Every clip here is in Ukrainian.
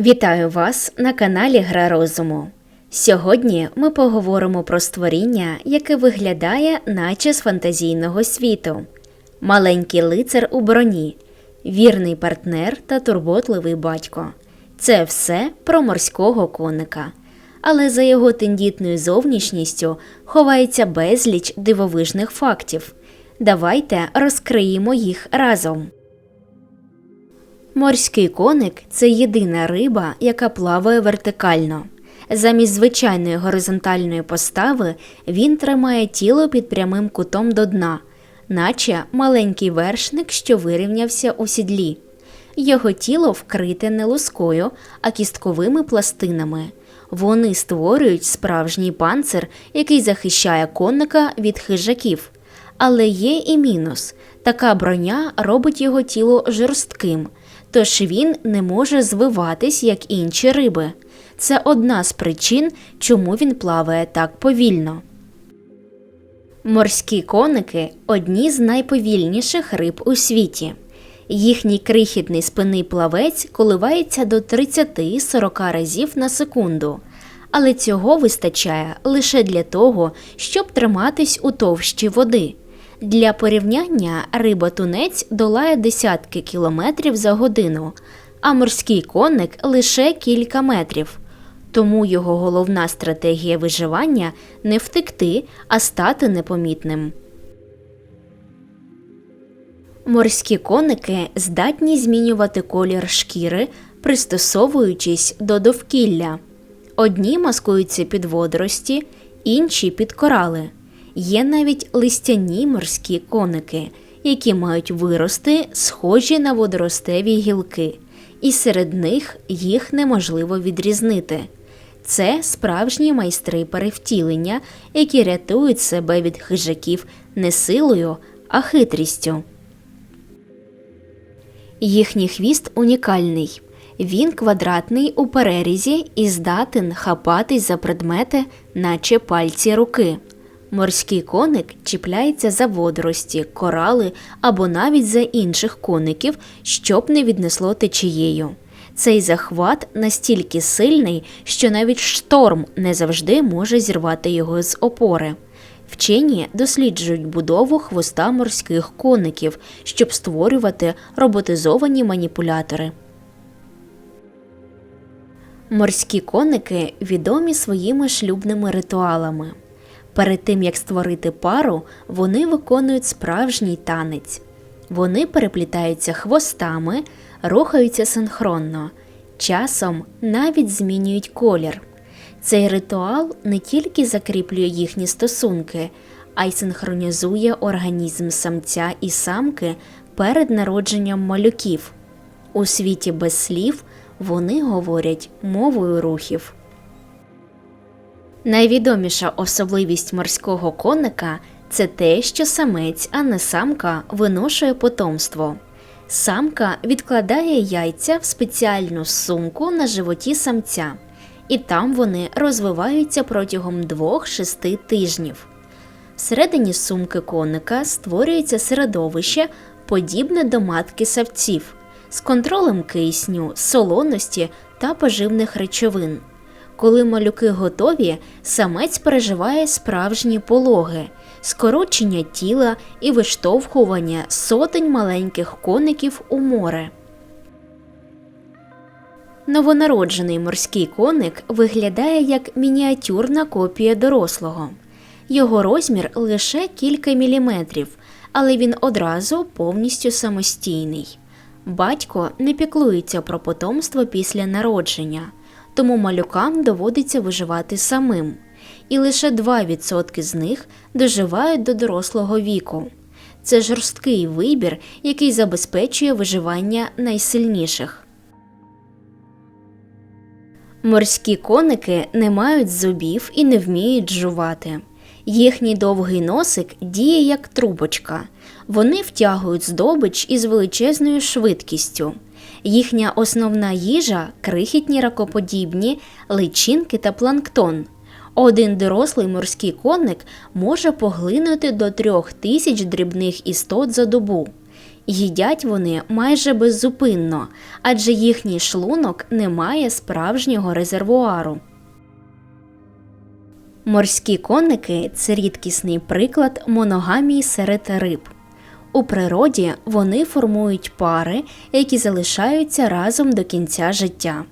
Вітаю вас на каналі Гра розуму. Сьогодні ми поговоримо про створіння, яке виглядає наче з фантазійного світу. Маленький лицар у броні, вірний партнер та турботливий батько. Це все про морського коника. Але за його тендітною зовнішністю ховається безліч дивовижних фактів. Давайте розкриємо їх разом. Морський коник це єдина риба, яка плаває вертикально. Замість звичайної горизонтальної постави він тримає тіло під прямим кутом до дна, наче маленький вершник, що вирівнявся у сідлі. Його тіло вкрите не лускою, а кістковими пластинами. Вони створюють справжній панцир, який захищає конника від хижаків. Але є і мінус така броня робить його тіло жорстким, тож він не може звиватись, як інші риби. Це одна з причин, чому він плаває так повільно. Морські коники одні з найповільніших риб у світі. Їхній крихітний спинний плавець коливається до 30-40 разів на секунду, але цього вистачає лише для того, щоб триматись у товщі води. Для порівняння риба тунець долає десятки кілометрів за годину, а морський коник лише кілька метрів. Тому його головна стратегія виживання не втекти, а стати непомітним. Морські коники здатні змінювати колір шкіри, пристосовуючись до довкілля. Одні маскуються під водорості, інші під корали. Є навіть листяні морські коники, які мають вирости, схожі на водоростеві гілки, і серед них їх неможливо відрізнити. Це справжні майстри перевтілення, які рятують себе від хижаків не силою, а хитрістю. Їхній хвіст унікальний. Він квадратний у перерізі і здатен хапатись за предмети, наче пальці руки. Морський коник чіпляється за водорості, корали або навіть за інших коників, щоб не віднесло течією. Цей захват настільки сильний, що навіть шторм не завжди може зірвати його з опори. Вчені досліджують будову хвоста морських коників, щоб створювати роботизовані маніпулятори. Морські коники відомі своїми шлюбними ритуалами. Перед тим як створити пару, вони виконують справжній танець. Вони переплітаються хвостами, рухаються синхронно, часом навіть змінюють колір. Цей ритуал не тільки закріплює їхні стосунки, а й синхронізує організм самця і самки перед народженням малюків. У світі без слів вони говорять мовою рухів. Найвідоміша особливість морського коника це те, що самець, а не самка виношує потомство. Самка відкладає яйця в спеціальну сумку на животі самця, і там вони розвиваються протягом 2-6 тижнів. Всередині сумки коника створюється середовище, подібне до матки савців, з контролем кисню, солоності та поживних речовин. Коли малюки готові, самець переживає справжні пологи, скорочення тіла і виштовхування сотень маленьких коників у море. Новонароджений морський коник виглядає як мініатюрна копія дорослого. Його розмір лише кілька міліметрів, але він одразу повністю самостійний. Батько не піклується про потомство після народження тому малюкам доводиться виживати самим, і лише 2% з них доживають до дорослого віку. Це жорсткий вибір, який забезпечує виживання найсильніших. Морські коники не мають зубів і не вміють жувати. Їхній довгий носик діє як трубочка. Вони втягують здобич із величезною швидкістю. Їхня основна їжа крихітні ракоподібні, личинки та планктон. Один дорослий морський конник може поглинути до трьох тисяч дрібних істот за добу. Їдять вони майже беззупинно, адже їхній шлунок не має справжнього резервуару. Морські коники це рідкісний приклад моногамії серед риб. У природі вони формують пари, які залишаються разом до кінця життя.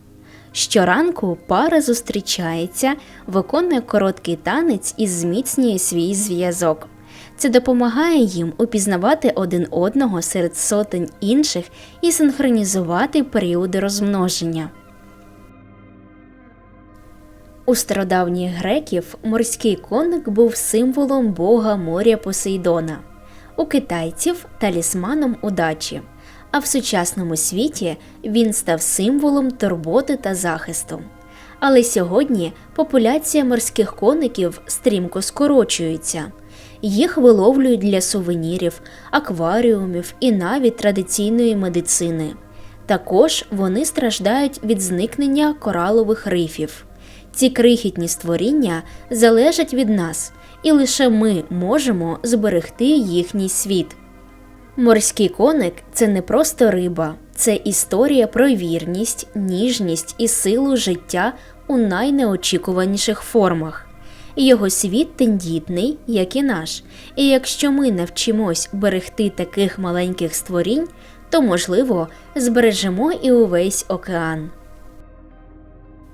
Щоранку пара зустрічається, виконує короткий танець і зміцнює свій зв'язок. Це допомагає їм упізнавати один одного серед сотень інших і синхронізувати періоди розмноження. У стародавніх греків морський коник був символом бога моря Посейдона, у китайців талісманом удачі, а в сучасному світі він став символом турботи та захисту. Але сьогодні популяція морських коників стрімко скорочується. Їх виловлюють для сувенірів, акваріумів і навіть традиційної медицини. Також вони страждають від зникнення коралових рифів. Ці крихітні створіння залежать від нас, і лише ми можемо зберегти їхній світ. Морський коник це не просто риба, це історія про вірність, ніжність і силу життя у найнеочікуваніших формах. Його світ тендітний, як і наш, і якщо ми навчимось берегти таких маленьких створінь, то, можливо, збережемо і увесь океан.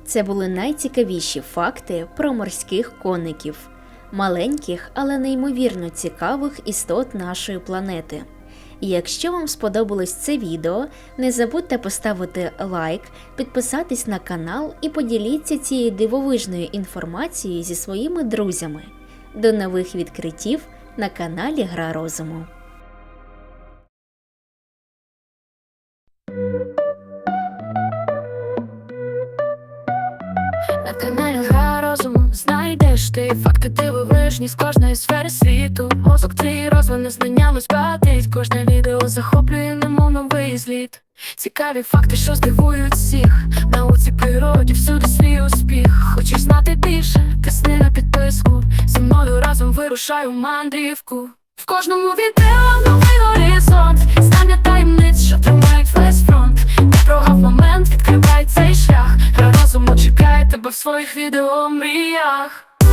Це були найцікавіші факти про морських коників, маленьких, але неймовірно цікавих істот нашої планети. Якщо вам сподобалось це відео, не забудьте поставити лайк, підписатись на канал і поділіться цією дивовижною інформацією зі своїми друзями. До нових відкриттів на каналі Гра Розуму. Розуму знайдеш ти факти ти дивовижні з кожної сфери світу. Мозок твій розвине знання розбагатить Кожне відео захоплює немов новий зліт. Цікаві факти, що здивують всіх. Науці природі всюди свій успіх. Хочеш знати більше? Тисни на підписку. Зі мною разом вирушаю мандрівку. В кожному відео